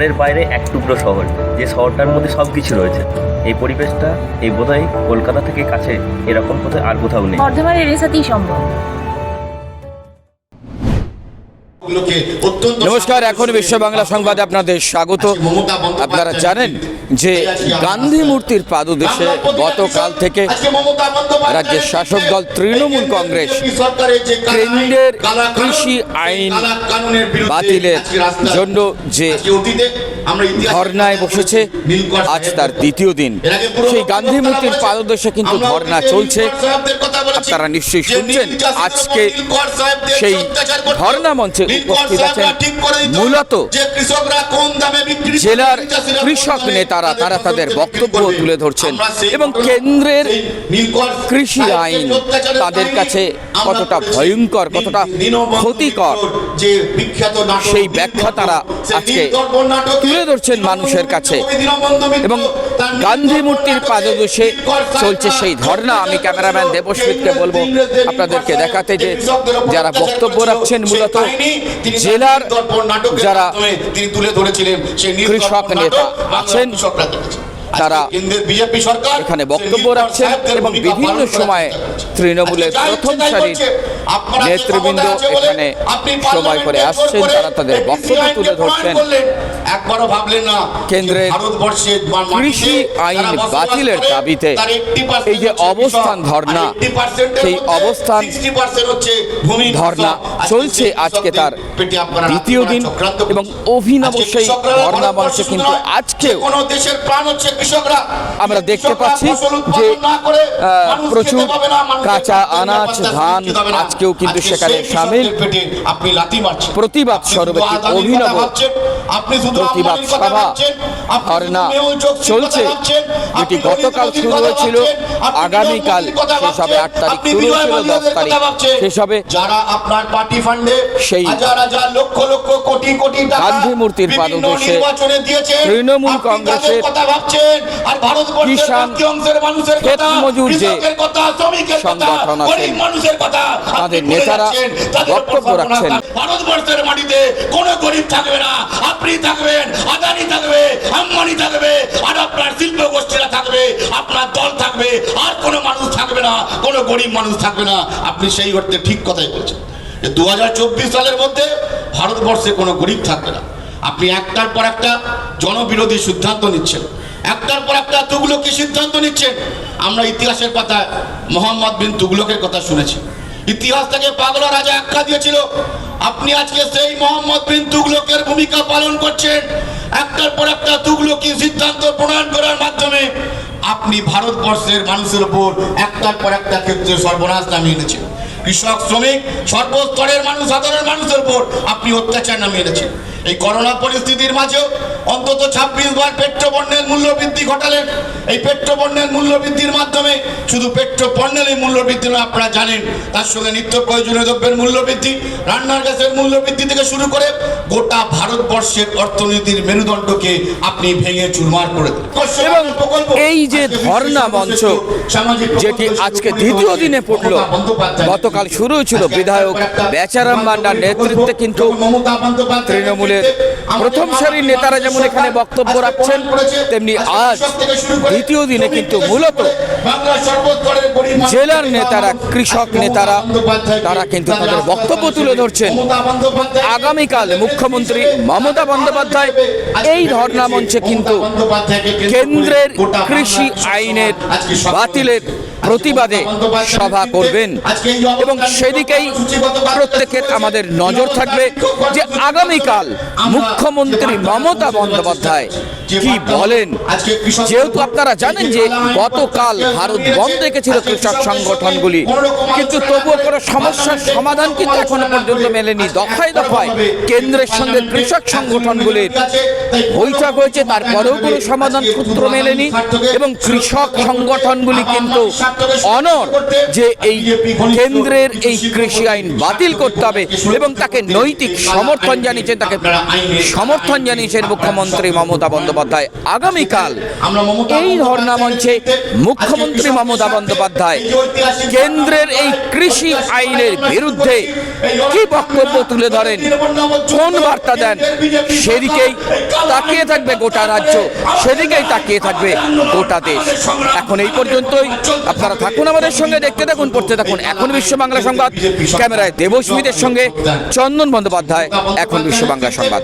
শহরের বাইরে এক টুকরো শহর, যে শহরটার মধ্যে সব কিছু রয়েছে। এই পরিবেশটা এই বোধহয় কলকাতা থেকে কাছে এরকম কোথায় আর কোথাও নেই। বর্ধমানের এরিয়াসাতেই সম্ভব। নমস্কার এখন বিশ্ব বাংলা সংবাদে আপনাদের স্বাগত। আপনারা জানেন যে গান্ধী মূর্তির পাদদেশে গতকাল থেকে রাজ্যের শাসক দল তৃণমূল কংগ্রেস কেন্দ্রের কৃষি আইন বাতিলের জন্য যে ধর্নায় বসেছে। আজ তার দ্বিতীয় দিন। সেই গান্ধী মূর্তির পাদদেশে কিন্তু ধর্না চলছে। আপনারা নিশ্চয়ই শুনছেন। আজকে সেই ধর্না মঞ্চে উপস্থিত আছেন মূলত জেলার কৃষক নেতারা তারা তাদের বক্তব্য তুলে ধরছেন। এবং কেন্দ্রের কৃষি আইন তাদের কাছে কতটা ভয়ঙ্কর, কতটা ক্ষতিকর, যে সেই ব্যাখ্যা তারা আজকে তুলে ধরছেন মানুষের কাছে। এবং গান্ধী মূর্তির পাদদেশে চলছে সেই ধর্না আমি ক্যামেরাম্যান দেবস্মিতকে বলব আপনাদেরকে দেখাতে যে যারা বক্তব্য রাখছেন মূলত জেলার যারা তুলে ধরেছিলেন কৃষক নেতা আছেন, তারা বিজেপি সরকার এখানে বক্তব্য রাখছেন এবং বিভিন্ন সময়ে তৃণমূলের প্রথম সারির নেতৃবৃন্দ এখানে সময় করে আসছেন, তারা তাদের বক্তব্য তুলে ধরছেন। একবারও ভাবলেন না কৃষি আইন বাতিলের দাবিতে এই যে অবস্থান ধর্না, আর 80% এর সেই অবস্থান 60% হচ্ছে ভূমি ধর্না আজকে চলছে আজকে তার দ্বিতীয় দিন এবং অভিনব সেই ধর্না মঞ্চে কিন্তু আজকেও দেশের প্রাণ হচ্ছে কৃষকরা। আমরা দেখতে পাচ্ছি যে আহ, প্রচুর কাঁচা আনাজ, ধান সুনিশ্চিত আজকেও কিন্তু সেখানে সামিল। প্রতিবাদ আদানির অভিনব আপনি শুধু প্রতিবাদ সভা, ধর্না চলছে, যেটি গতকাল শুরু হয়েছিল, আগামীকাল শেষ হবে, আট তারিখ শুরু হয়েছিল, দশ তারিখ। শেষ হবে। যারা আপনার পার্টি ফান্ডে সেই লক্ষ লক্ষ কোটি কোটি টাকা গান্ধী মূর্তির পাদদেশে তৃণমূল কংগ্রেসের কিষাণ ক্ষেত মজুর যে কথা শ্রমিকের কথা সংগঠন আছেন, ভুলে নেতারা বক্তব্য রাখছেন। ভারতবর্ষের মাটিতে কোনো গরিব থাকবে না আপনি থাকবেন আদানি থাকবে আম্বানি থাকবে আর আপনার শিল্প গোষ্ঠীরা থাকবে আপনার দল থাকবে আর কোনো মানুষ থাকবে না কোনো গরিব মানুষ থাকবে না। আপনি সেই অর্থে ঠিক কথাই বলছেন। দু সালের মধ্যে ভারতবর্ষে কোনো গরিব থাকবে না। আপনি একটার পর একটা জনবিরোধী সিদ্ধান্ত নিচ্ছেন। একটার পর একটা তুগলকি সিদ্ধান্ত নিচ্ছেন। আমরা ইতিহাসের কথা মোহাম্মদ বিন তুগলকের কথা শুনেছি। ইতিহাস থেকে পাগলা রাজা আখ্যা দিয়েছিল, আপনি আজকে সেই মোহাম্মদ বিন তুগলকের ভূমিকা পালন করছেন। একটার পর একটা তুগলকি সিদ্ধান্ত প্রণয়ন করার মাধ্যমে আপনি ভারতবর্ষের মানুষের উপর একটার পর একটা ক্ষেত্রে সর্বনাশ নামিয়ে এনেছেন। কৃষক, শ্রমিক, সর্বস্তরের মানুষ, সাধারণ মানুষের উপর আপনি অত্যাচার নামিয়ে এনেছেন। এই করোনা পরিস্থিতির মাঝেও অন্তত ছাব্বিশ বার পেট্রোপণ্যের মূল্য বৃদ্ধি ঘটালেন এই পেট্রোপণ্যের মূল্য বৃদ্ধির মাধ্যমে শুধু পেট্রোপণ্যের এই মূল্য বৃদ্ধি নয় আপনারা জানেন তার সঙ্গে নিত্য প্রয়োজনীয় দ্রব্যের মূল্য বৃদ্ধি রান্নার গ্যাসের মূল্য বৃদ্ধি থেকে শুরু করে গোটা ভারতবর্ষের অর্থনীতির মেরুদণ্ডকে আপনি ভেঙে চুরমার করে এই যে ধর্না মঞ্চ যেটি আজকে দ্বিতীয় দিনে পড়ল গতকাল শুরু ছিল বিধায়ক বেচারাম মান্ডার নেতৃত্বে কিন্তু তৃণমূলের প্রথম সারির নেতারা যেমন এখানে বক্তব্য রাখছেন তেমনি আজ দ্বিতীয় দিনে কিন্তু মূলত জেলার নেতারা, কৃষক নেতারা, তারা কিন্তু তাদের বক্তব্য তুলে ধরছেন। আগামীকাল মুখ্যমন্ত্রী মমতা বন্দ্যোপাধ্যায় এই ধর্না মঞ্চে কিন্তু কেন্দ্রের কৃষি আইনের বাতিলের প্রতিবাদে সভা করবেন এবং সেদিকেই প্রত্যেকের আমাদের নজর থাকবে যে আগামীকাল মুখ্যমন্ত্রী মমতা বন্দ্যোপাধ্যায় কি বলেন? যেহেতু আপনারা জানেন যে গতকাল ভারত বন্ধ রেখেছিল কৃষক সংগঠনগুলি, কিন্তু তবুও কোনো সমস্যার সমাধান কিন্তু এখনও পর্যন্ত মেলেনি। দফায় দফায় কেন্দ্রের সঙ্গে কৃষক সংগঠনগুলির বৈঠক হয়েছে, তারপরেও কোনো সমাধান সূত্র মেলেনি এবং কৃষক সংগঠনগুলি কিন্তু অনর যে এই কেন্দ্রের এই কৃষি আইন বাতিল করতে হবে এবং তাকে নৈতিক সমর্থন জানিয়েছেন তাকে সমর্থন জানিয়েছেন মুখ্যমন্ত্রী মমতা বন্দ্যোপাধ্যায়। আগামীকাল এই ধর্ণা মঞ্চে মুখ্যমন্ত্রী মমতা বন্দ্যোপাধ্যায় কেন্দ্রের এই কৃষি আইনের বিরুদ্ধে কি বক্তব্য তুলে ধরেন? কোন বার্তা দেন? সেদিকেই তাকিয়ে থাকবে গোটা রাজ্য। সেদিকেই তাকিয়ে থাকবে গোটা দেশ। এখন এই পর্যন্তই। আপনারা থাকুন আমাদের সঙ্গে, দেখতে থাকুন, পড়তে থাকুন। এখন বিশ্ব বাংলা সংবাদ, ক্যামেরায় দেবস্মিতের সঙ্গে চন্দন বন্দ্যোপাধ্যায়, এখন বিশ্ব বাংলা সংবাদ।